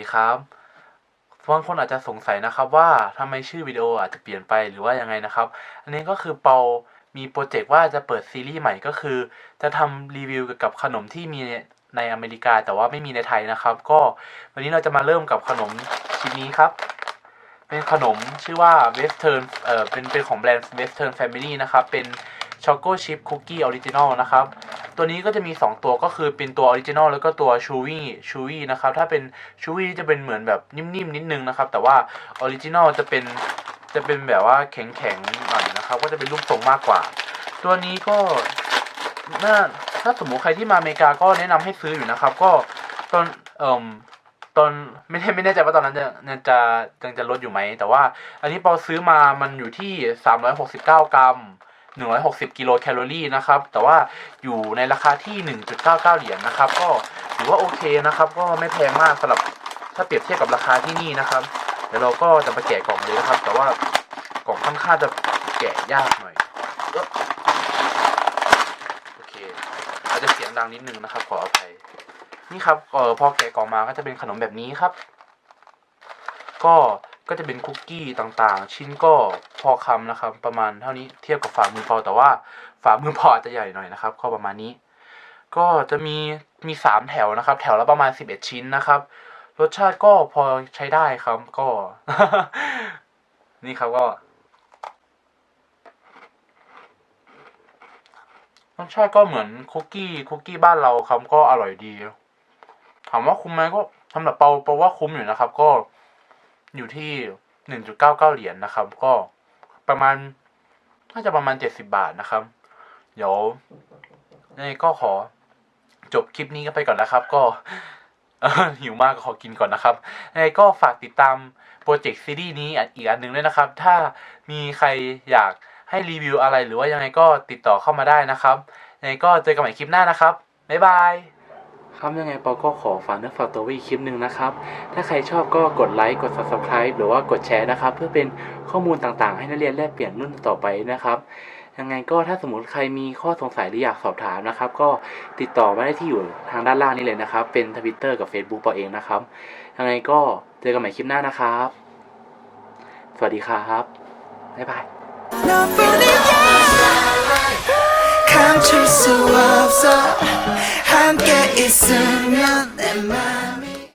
นะครับบางคนอาจจะสงสัยนะครับว่าทำไมชื่อวิดีโออาจจะเปลี่ยนไปหรือว่ายังไงนะครับ อันนี้ก็คือเปามีโปรเจกต์ว่าจะเปิดซีรีส์ใหม่ก็คือ จะทำรีวิวเกี่ยวกับขนมที่มีในอเมริกา แต่ว่าไม่มีในไทยนะครับ ก็วันนี้เราจะมาเริ่มกับขนมชิ้นนี้ครับ เป็นขนมชื่อว่า Western เอ่อเป็นเป็นของแบรนด์ Western Family นะครับ เป็นช็อกโกชิพคุกกี้ออริจินอลนะครับ ตัวนี้ก็จะมี 2 ตัวก็คือเป็นตัวออริจินอลแล้วก็ตัวชูวี่ชูวี่นะครับถ้าเป็นชูวี่จะเป็นเหมือนแบบนิ่มๆนิดนึงนะครับ แต่ว่าออริจินอลจะเป็นจะเป็นแบบว่าแข็งๆหน่อยนะครับ ก็จะเป็นรูปทรงมากกว่า ตัวนี้ก็น่าถ้าสมมติใครที่มาอเมริกาก็แนะนำให้ซื้ออยู่นะครับ ก็ตอนเอ่มตอนไม่แน่ไม่แน่ใจว่าตอนนั้นจะจะยังจะลดอยู่ไหมแต่ว่า อันนี้เปาซื้อมามันอยู่ที่ 369 กรัม 160 กิโลแคลอรี่นะครับ แต่ว่าอยู่ในราคาที่ 1.99 เหรียญนะครับ ก็ถือว่าโอเคนะครับ ก็ไม่แพงมากสำหรับถ้าเปรียบเทียบกับราคาที่นี่นะครับ เดี๋ยวเราก็จะมาแกะกล่องเลยนะครับ แต่ว่ากล่องค่อนข้างจะแกะยากหน่อยโอเค อาจจะเสียงดังนิดนึงนะครับ ขออภัยนี่ครับเออพอแกะกล่องมาก็จะเป็นขนมแบบนี้ครับ ก็ ก็จะเป็นคุกกี้ต่างๆ ชิ้นก็พอคำนะครับ ประมาณเท่านี้เทียบกับฝ่ามือพอแต่ว่าฝ่ามือพออาจจะใหญ่หน่อยนะครับ ก็ประมาณนี้ ก็จะมีมีสามแถวนะครับ แถวละประมาณสิบเอ็ดชิ้นนะครับ รสชาติก็พอใช้ได้ครับก็ นี่ครับก็รสชาติก็เหมือนคุกกี้คุกกี้บ้านเราครับก็อร่อยดีถามว่าคุ้มไหมก็สำหรับเปาเปาว่าคุ้มอยู่นะครับ ก็ อยู่ที่หนึ่งจุดเก้าเก้าเหรียญนะครับ ก็ประมาณน่าจะประมาณเจ็ดสิบาทนะครับ เดี๋ยวยังไงก็ขอจบคลิปนี้กันไปก่อนนะครับ ก็หิวมากก็ขอกินก่อนนะครับยังไงก็ฝากติดตามโปรเจกต์ซีรีส์นี้อีกอันหนึ่งด้วยนะครับ ถ้ามีใครอยากให้รีวิวอะไรหรือว่ายังไงก็ติดต่อเข้ามาได้นะครับยังไงก็เจอกันใหม่คลิปหน้านะครับ บ๊ายบาย ครับยังไงปอก็ขอฝากเนื้อฝากตัวไว้อีกคลิปหนึ่งนะครับ ถ้าใครชอบก็กดไลค์กด subscribe หรือว่ากดแชร์นะครับ เพื่อเป็นข้อมูลต่างๆ ให้นักเรียนแลกเปลี่ยนรุ่นต่อไปนะครับ ยังไงก็ถ้าสมมติใครมีข้อสงสัยหรืออยากสอบถามนะครับ ก็ติดต่อมาได้ที่อยู่ทางด้านล่างนี้เลยนะครับ เป็นทวิตเตอร์กับ Facebook ปอเองนะครับ ยังไงก็เจอกันใหม่คลิปหน้านะครับ สวัสดีครับบ๊ายบาย 감출 수 없어. 함께 있으면 내맘